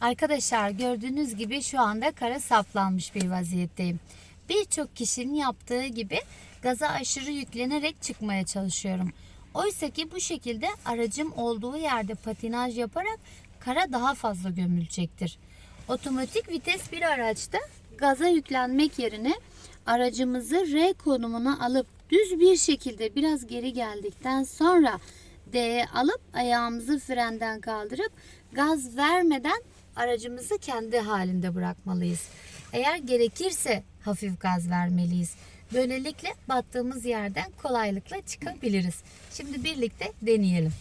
Arkadaşlar gördüğünüz gibi şu anda kara saplanmış bir vaziyetteyim. Birçok kişinin yaptığı gibi gaza aşırı yüklenerek çıkmaya çalışıyorum. Oysa ki bu şekilde aracım olduğu yerde patinaj yaparak kara daha fazla gömülecektir. Otomatik vites bir araçta gaza yüklenmek yerine aracımızı R konumuna alıp düz bir şekilde biraz geri geldikten sonra D'ye alıp ayağımızı frenden kaldırıp gaz vermeden aracımızı kendi halinde bırakmalıyız. Eğer gerekirse hafif gaz vermeliyiz. Böylelikle battığımız yerden kolaylıkla çıkabiliriz. Şimdi birlikte deneyelim.